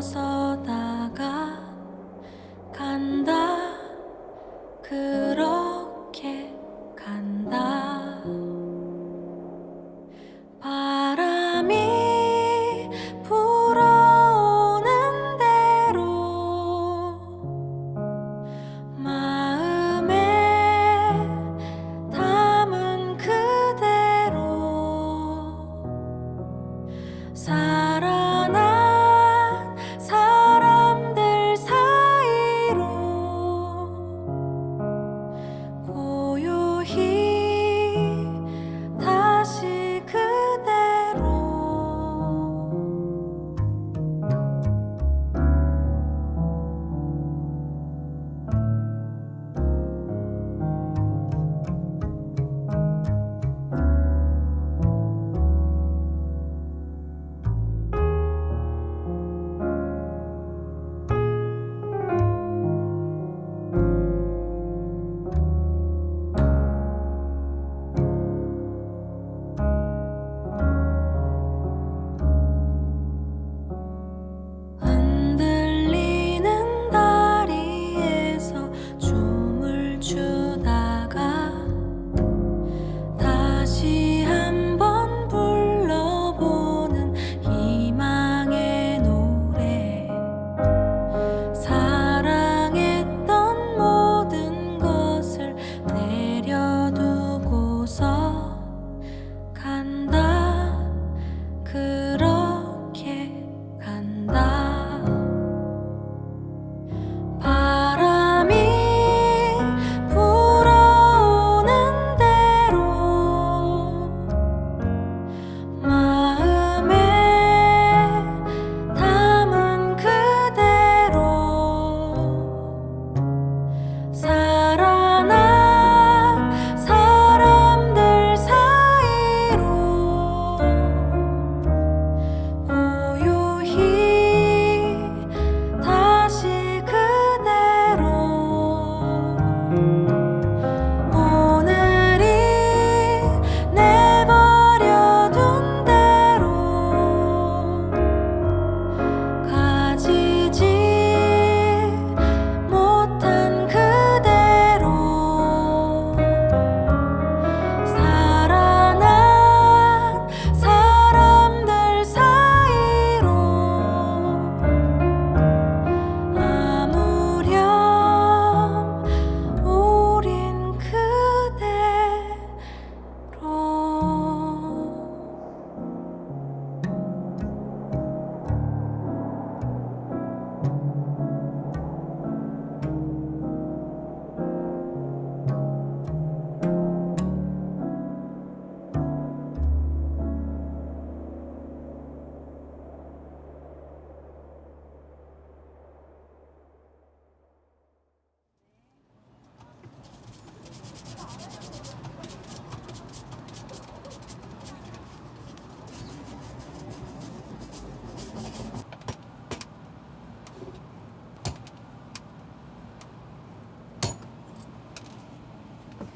서다가 간다. 그렇게 간다. 바람이 불어오는 대로 마음에 담은 그대로 사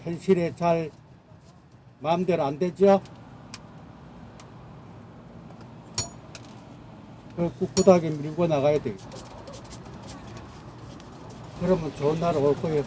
현실에 잘 마음대로 안 되죠? 그 꿋꿋하게 밀고 나가야 되겠다. 그러면 좋은 날 올 거예요.